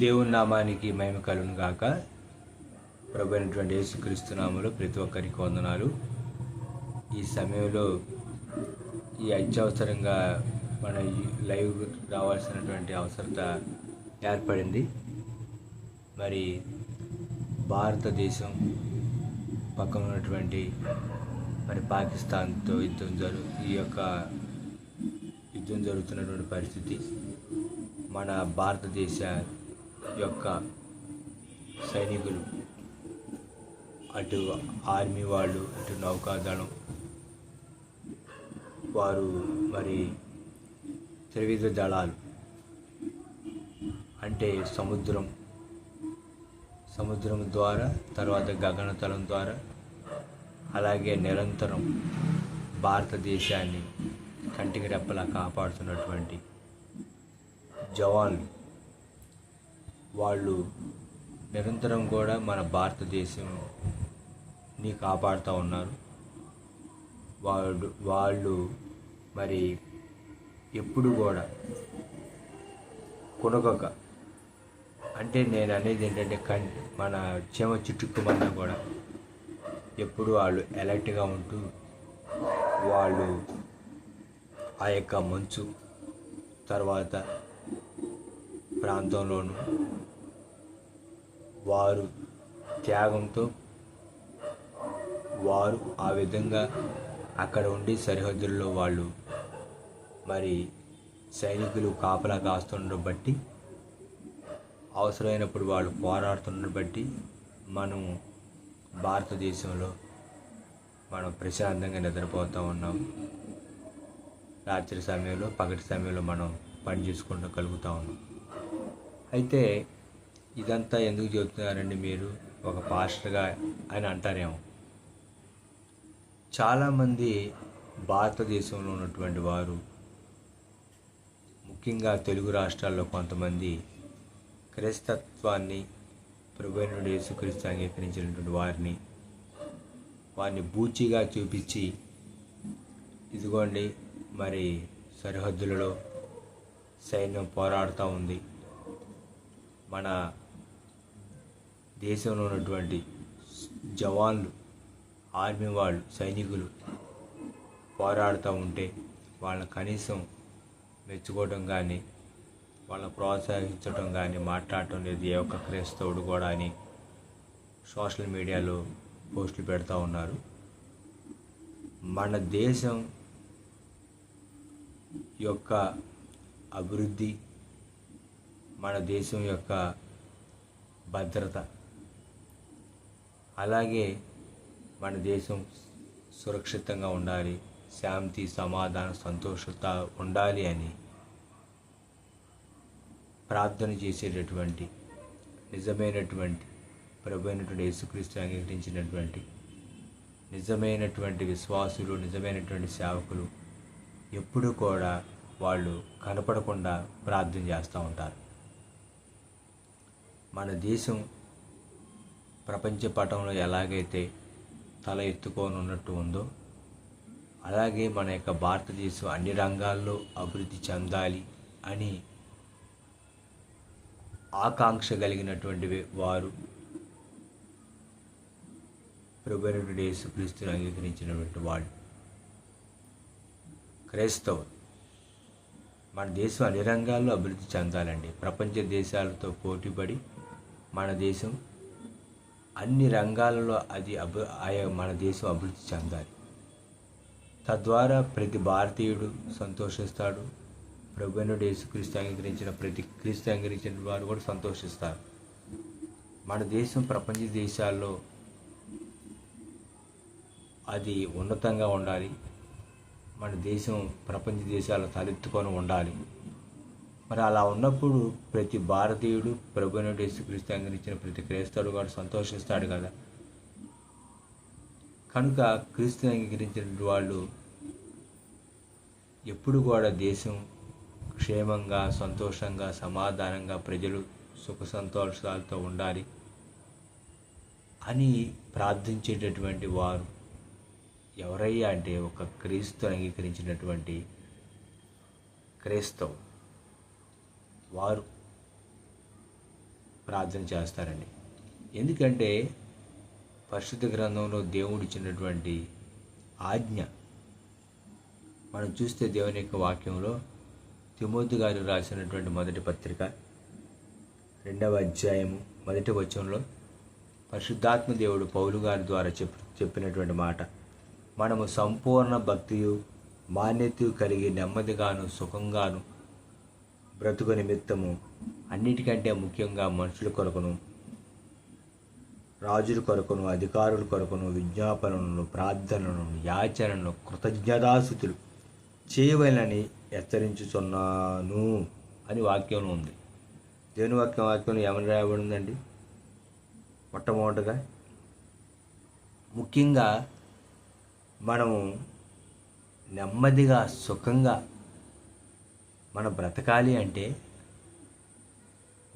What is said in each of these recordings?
దేవుని నామానికి మహిమ కలును గాక. ప్రభు అయినటువంటి యేసుక్రీస్తు ప్రతి ఒక్కరికి వందనాలు. ఈ సమయంలో ఈ అత్యవసరంగా మన లైవ్ రావాల్సినటువంటి అవసరత ఏర్పడింది. మరి భారతదేశం పక్కన ఉన్నటువంటి మరి పాకిస్తాన్తో యుద్ధం జరు ఈ యొక్క యుద్ధం జరుగుతున్నటువంటి పరిస్థితి మన భారతదేశ యొక్క సైనికులు అటు ఆర్మీ వాళ్ళు అటు నౌకాదళం. వారు మరి త్రివిధ దళాలు. అంటే సముద్రం. సముద్రం ద్వారా తర్వాత గగనతలం ద్వారా అలాగే నిరంతరం భారతదేశాన్ని కంటికి రెప్పలా కాపాడుతున్నటువంటి జవాన్లు. వాళ్ళు నిరంతరం కూడా మన భారతదేశంని కాపాడుతూ ఉన్నారు. వాళ్ళు వాళ్ళు మరి ఎప్పుడు కూడా కొనగక అంటే నేను అనేది ఏంటంటే కన్ మన చీమ చుట్టుకుమన్నా కూడా ఎప్పుడు వాళ్ళు అలర్ట్గా ఉంటూ వాళ్ళు ఆ యొక్క మంచు తర్వాత ప్రాంతంలోనూ వారు త్యాగంతో వారు ఆ విధంగా అక్కడ ఉండి సరిహద్దుల్లో వాళ్ళు మరి సైనికులు కాపలా కాస్తుండడం బట్టి అవసరమైనప్పుడు వాళ్ళు పోరాడుతుండడం బట్టి మనం భారతదేశంలో మనం ప్రశాంతంగా నిద్రపోతూ ఉన్నాం. రాత్రి సమయంలో పగటి సమయంలో మనం పని చేసుకుంటూ కలుగుతూ ఉన్నాం. అయితే ఇదంతా ఎందుకు చెబుతున్నారండి మీరు? ఒక పాస్టర్గా అని అంటారేమో. చాలామంది భారతదేశంలో ఉన్నటువంటి వారు ముఖ్యంగా తెలుగు రాష్ట్రాల్లో కొంతమంది క్రైస్తత్వాన్ని ప్రభుత్వ యేసుక్రీస్తు అంగీకరించినటువంటి వారిని వారిని బూచిగా చూపించి ఇదిగోండి మరి సరిహద్దులలో సైన్యం పోరాడుతూ ఉంది. మన దేశంలో ఉన్నటువంటి జవాన్లు ఆర్మీ వాళ్ళు సైనికులు పోరాడుతూ ఉంటే వాళ్ళని కనీసం మెచ్చుకోవడం కానీ వాళ్ళని ప్రోత్సహించడం కానీ మాట్లాడటం లేదు. ఏ ఒక్క క్రైస్తవుడు కూడా అని సోషల్ మీడియాలో పోస్టులు పెడతా ఉన్నారు. మన దేశం యొక్క అభివృద్ధి మన దేశం యొక్క భద్రత అలాగే మన దేశం సురక్షితంగా ఉండాలి శాంతి సమాధానం సంతోషత ఉండాలి అని ప్రార్థన చేసేటటువంటి నిజమైనటువంటి ప్రభు అయినటువంటి యేసుక్రీస్తు అంగీకరించినటువంటి నిజమైనటువంటి విశ్వాసులు నిజమైనటువంటి సేవకులు ఎప్పుడూ కూడా వాళ్ళు కనపడకుండా ప్రార్థన చేస్తూ ఉంటారు. మన దేశం ప్రపంచ పటంలో ఎలాగైతే తల ఎత్తుకొని ఉన్నట్టు ఉందో అలాగే మన యొక్క భారతదేశం అన్ని రంగాల్లో అభివృద్ధి చెందాలి అని ఆకాంక్ష కలిగినటువంటి వారు ప్రభుత్వ యేసుక్రీస్తుని అంగీకరించినటువంటి వాళ్ళు. క్రైస్తవ మన దేశం అన్ని రంగాల్లో అభివృద్ధి చెందాలండి. ప్రపంచ దేశాలతో పోటీపడి మన దేశం అన్ని రంగాలలో అది అభి ఆయా మన దేశం అభివృద్ధి చెందాలి. తద్వారా ప్రతి భారతీయుడు సంతోషిస్తాడు. ప్రభునుడు యేసుక్రీస్తు అంగీకరించిన ప్రతి క్రీస్తు అంగీకరించిన వారు కూడా సంతోషిస్తారు. మన దేశం ప్రపంచ దేశాల్లో అది ఉన్నతంగా ఉండాలి. మన దేశం ప్రపంచ దేశాల్లో తలెత్తుకొని ఉండాలి. మరి అలా ఉన్నప్పుడు ప్రతి భారతీయుడు ప్రభుత్వ యేసుక్రీస్తు అంగరించిన ప్రతి క్రైస్తవుడు కూడా సంతోషిస్తాడు కదా. కనుక క్రీస్తు అంగీకరించిన వాళ్ళు ఎప్పుడు కూడా దేశం క్షేమంగా సంతోషంగా సమాధానంగా ప్రజలు సుఖ సంతోషాలతో ఉండాలి అని ప్రార్థించేటటువంటి వారు ఎవరయ్యా అంటే ఒక క్రీస్తు అంగీకరించినటువంటి క్రైస్తవు వారు ప్రార్థన చేస్తారండి ఎందుకంటే పరిశుద్ధ గ్రంథంలో దేవుడు ఇచ్చినటువంటి ఆజ్ఞ మనం చూస్తే దేవుని యొక్క వాక్యంలో తిమోతి గారు రాసినటువంటి మొదటి పత్రిక రెండవ అధ్యాయము మొదటి వచనంలో పరిశుద్ధాత్మ దేవుడు పౌలు గారి ద్వారా చెప్ చెప్పినటువంటి మాట. మనము సంపూర్ణ భక్తియు మాన్యత కలిగి నెమ్మదిగాను సుఖంగాను బ్రతుకు నిమిత్తము అన్నిటికంటే ముఖ్యంగా మనుషుల కొరకును రాజుల కొరకును అధికారుల కొరకును విజ్ఞాపనలను ప్రార్థనలను యాచనను కృతజ్ఞతాస్థుతులు చేయవలనని హెచ్చరించుచున్నాను అని వాక్యంలో ఉంది. దేవుని వాక్యం వాక్యంలో ఏమని రాయబడిందండి? మొట్టమొదటిగా ముఖ్యంగా మనము నెమ్మదిగా సుఖంగా మనం బ్రతకాలి అంటే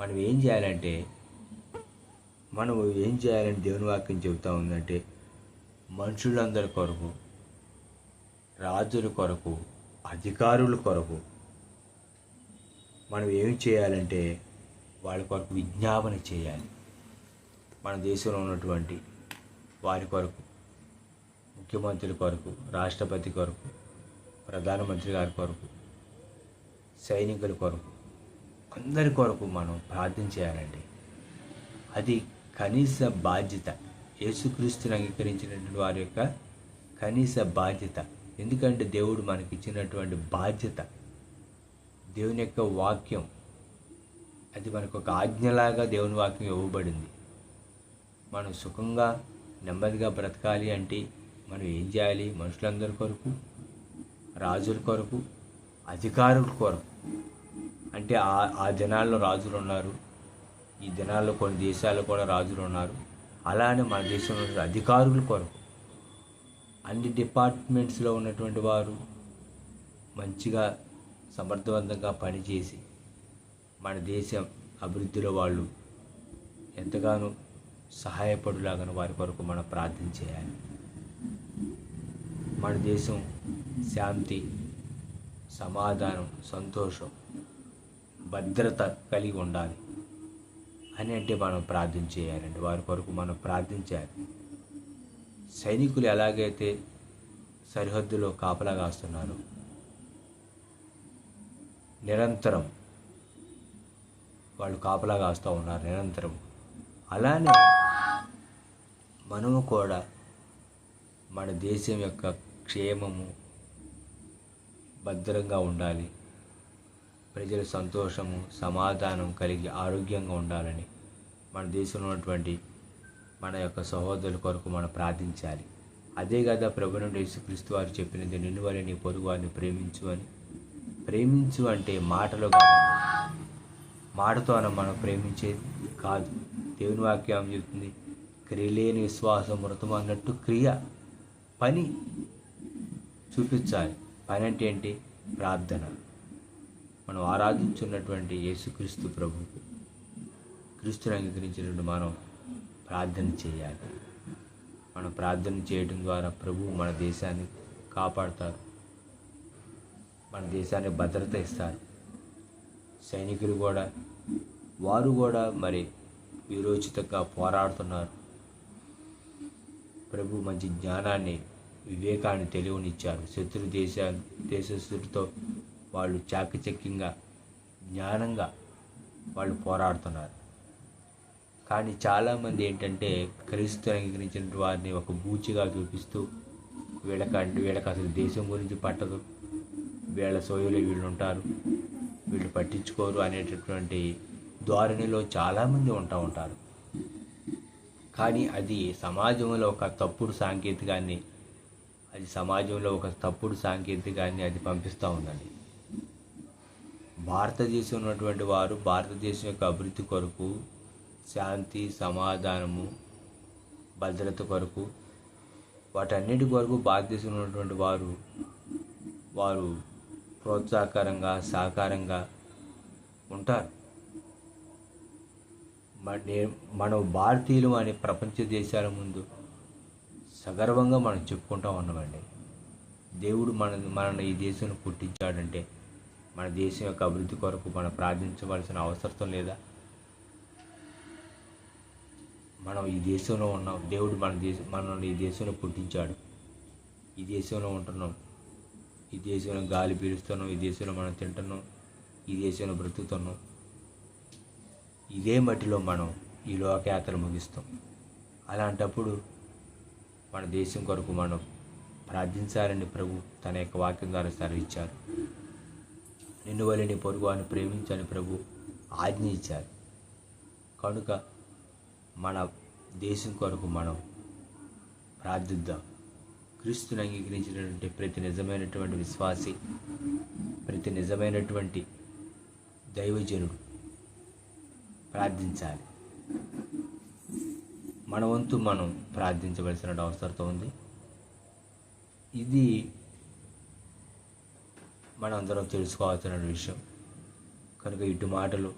మనం ఏం చేయాలంటే మనం ఏం చేయాలని దేవుని వాక్యం చెబుతా ఉందంటే మనుషులందరి కొరకు రాజుల కొరకు అధికారుల కొరకు మనం ఏం చేయాలంటే వాళ్ళ కొరకు విజ్ఞాపన చేయాలి. మన దేశంలో ఉన్నటువంటి వారి కొరకు ముఖ్యమంత్రుల కొరకు రాష్ట్రపతి కొరకు ప్రధానమంత్రి గారి కొరకు సైనికుల కొరకు అందరి కొరకు మనం ప్రార్థన చేయాలండి. అది కనీస బాధ్యత. యేసుక్రీస్తుని అంగీకరించినటువంటి వారి యొక్క కనీస బాధ్యత. ఎందుకంటే దేవుడు మనకి ఇచ్చినటువంటి బాధ్యత. దేవుని యొక్క వాక్యం. అది మనకు ఒక ఆజ్ఞలాగా దేవుని వాక్యం ఇవ్వబడింది. మనం సుఖంగా నెమ్మదిగా బ్రతకాలి అంటే మనం ఏం చేయాలి? మనుషులందరి కొరకు రాజుల కొరకు అధికారుల కొరకు. అంటే ఆ ఆ జనాల్లో రాజులు ఉన్నారు ఈ జనాల్లో కొన్ని దేశాల్లో కూడా రాజులు ఉన్నారు అలానే మన దేశంలో అధికారులు అధికారుల కొరకు అన్ని డిపార్ట్మెంట్స్లో ఉన్నటువంటి వారు మంచిగా సమర్థవంతంగా పనిచేసి మన దేశం అభివృద్ధిలో వాళ్ళు ఎంతగానో సహాయపడులాగా వారి కొరకు మనం ప్రార్థన చేయాలి. మన దేశం శాంతి సమాధానం సంతోషం భద్రత కలిగి ఉండాలి. అని అంటే మనం ప్రార్థన చేయాలండి. వారి కొరకు మనం ప్రార్థించాలి. సైనికులు ఎలాగైతే సరిహద్దులో కాపలా కాస్తున్నారు నిరంతరం వాళ్ళు కాపలా కాస్తూ ఉన్నారు నిరంతరం. అలానే మనము కూడా మన దేశం యొక్క క్షేమము భద్రంగా ఉండాలి. ప్రజలు సంతోషము సమాధానం కలిగి ఆరోగ్యంగా ఉండాలని మన దేశంలో ఉన్నటువంటి మన యొక్క సహోదరుల కొరకు మనం ప్రార్థించాలి. అదే కదా ప్రభు నుండి యేసుక్రీస్తు వారు చెప్పినది నిన్ను వారిని నీ పొరుగు వారిని ప్రేమించు అని. ప్రేమించు అంటే మాటలో కాదు. మాటతోనే మనం ప్రేమించేది కాదు. దేవుని వాక్యం చెప్తుంది క్రియలేని విశ్వాసం మృతం అన్నట్టు క్రియ పని చూపించాలి. పని అంటే ఏంటి? ప్రార్థన. మనం ఆరాధించున్నటువంటి యేసుక్రీస్తు ప్రభు క్రీస్తుని అంగీకరించినటువంటి మనం ప్రార్థన చేయాలి. మనం ప్రార్థన చేయడం ద్వారా ప్రభు మన దేశాన్ని కాపాడుతారు. మన దేశానికి భద్రత ఇస్తారు. సైనికులు కూడా వారు కూడా మరి విరోచితంగా పోరాడుతున్నారు. ప్రభు మంచి జ్ఞానాన్ని వివేకాన్ని తెలియనిచ్చారు. శత్రు దేశ దేశస్తుడితో వాళ్ళు చాకచక్యంగా జ్ఞానంగా వాళ్ళు పోరాడుతున్నారు. కానీ చాలామంది ఏంటంటే క్రీస్తు అంగీకరించిన వారిని ఒక బూచిగా చూపిస్తూ వీళ్ళకంటే వీళ్ళకి అసలు దేశం గురించి పట్టదు. వీళ్ళ సోయలో వీళ్ళు ఉంటారు. వీళ్ళు పట్టించుకోరు అనేటటువంటి ధోరణిలో చాలామంది ఉంటా ఉంటారు. కానీ అది సమాజంలో ఒక తప్పుడు సాంకేతికాన్ని అది సమాజంలో ఒక తప్పుడు సాంకేతికాన్ని అది పంపిస్తూ ఉందండి. భారతదేశం ఉన్నటువంటి వారు భారతదేశం యొక్క అభివృద్ధి కొరకు శాంతి సమాధానము భద్రత కొరకు వాటన్నిటి కొరకు భారతదేశంలో ఉన్నటువంటి వారు వారు ప్రోత్సాహకరంగా సహకారంగా ఉంటారు. మన మనం భారతీయులు అనే ప్రపంచ దేశాల ముందు సగర్వంగా మనం చెప్పుకుంటూ ఉన్నామండి. దేవుడు మన మనల్ని ఈ దేశంలో పుట్టించాడంటే మన దేశం యొక్క అభివృద్ధి కొరకు మనం ప్రార్థించవలసిన అవసరం లేదా? మనం ఈ దేశంలో ఉన్నాం. దేవుడు మన దేశం మనల్ని ఈ దేశంలో పుట్టించాడు. ఈ దేశంలో ఉంటున్నాం. ఈ దేశంలో గాలి పీలుస్తున్నాం. ఈ దేశంలో మనం తింటున్నాం. ఈ దేశంలో బ్రతుకుతున్నాం. ఇదే మట్టిలో మనం ఈ లోకయాత్ర ముగిస్తాం. అలాంటప్పుడు మన దేశం కొరకు మనం ప్రార్థించాలని ప్రభు తన యొక్క వాక్యం ద్వారా సెలవిచ్చారు. నిన్ను వల్ల నీ పొరుగు అని ప్రేమించని ప్రభు ఆజ్ఞ ఇచ్చారు కనుక మన దేశం కొరకు మనం ప్రార్థిద్దాం. క్రీస్తుని అంగీకరించినటువంటి ప్రతి నిజమైనటువంటి విశ్వాసి ప్రతి నిజమైనటువంటి దైవజనుడు ప్రార్థించాలి. మన వంతు మనం ప్రార్థించవలసిన అవసరం ఉంది. ఇది మనందరం అందరం తెలుసుకోవాల్సిన విషయం. కనుక ఇటు మాటలు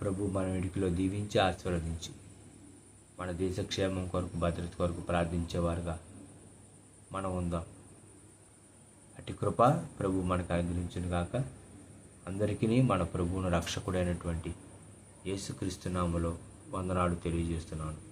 ప్రభు మన ఇంటికిలో దీవించి ఆశీర్వదించి మన దేశ క్షేమం కొరకు భద్రత కొరకు ప్రార్థించేవారుగా మనం ఉందాం. అటు కృప ప్రభు మనకు అనుగ్రహించును గాక. అందరికీ మన ప్రభువును రక్షకుడైనటువంటి యేసుక్రీస్తునామలో వందనాలు తెలియజేస్తున్నాను.